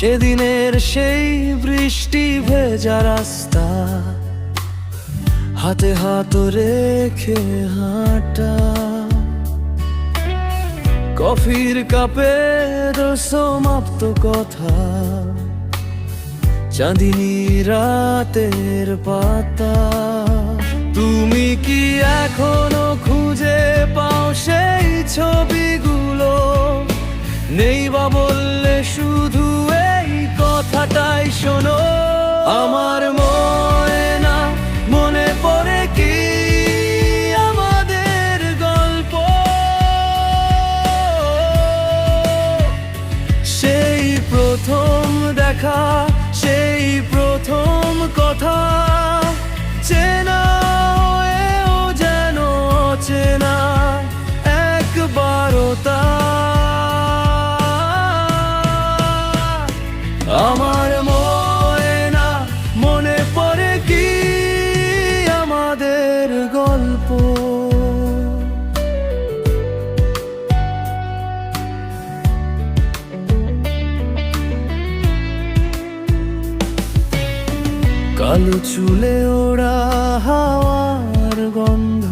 সেদিনের সেই বৃষ্টি ভেজা রাস্তা। হাতে হাত রেখে হাঁটা। কফির কাপের সমাপ্ত কথা। চাঁদিনী রাতের পাতা। তুমি কি এখনও খুঁজে পাও সেই ছবিগুলো? নেই বা বললে শুধু এই শোনো আমার ময়না মনে পড়ে কি আমাদের গল্প? সেই প্রথম দেখা সেই প্রথম কথা কালো চুলে ওড়া হাওয়ার গন্ধ।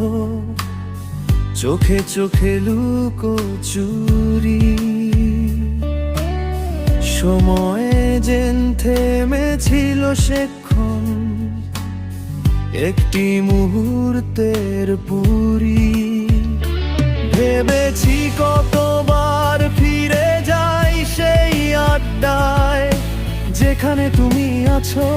চোখে চোখে লুকো চুরি। সময়ে যেন থেমেছিল সেক্ষণ, একটি মুহূর্তের পুরী। ভেবেছি কতবার ফিরে যাই সেই আড্ডায়, যেখানে তুমি আছো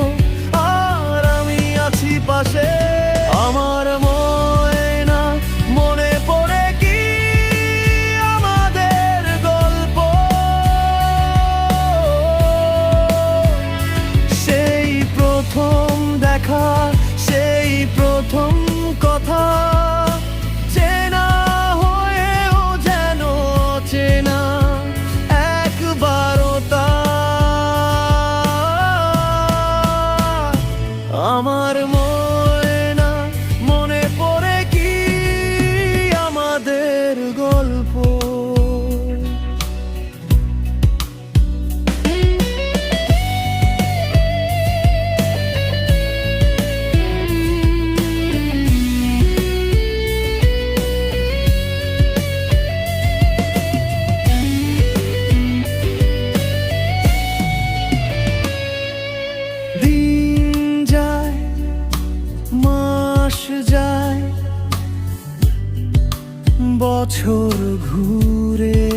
বছর ঘুরে।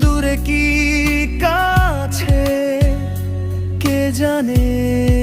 দূরে কি কাছে কে জানে?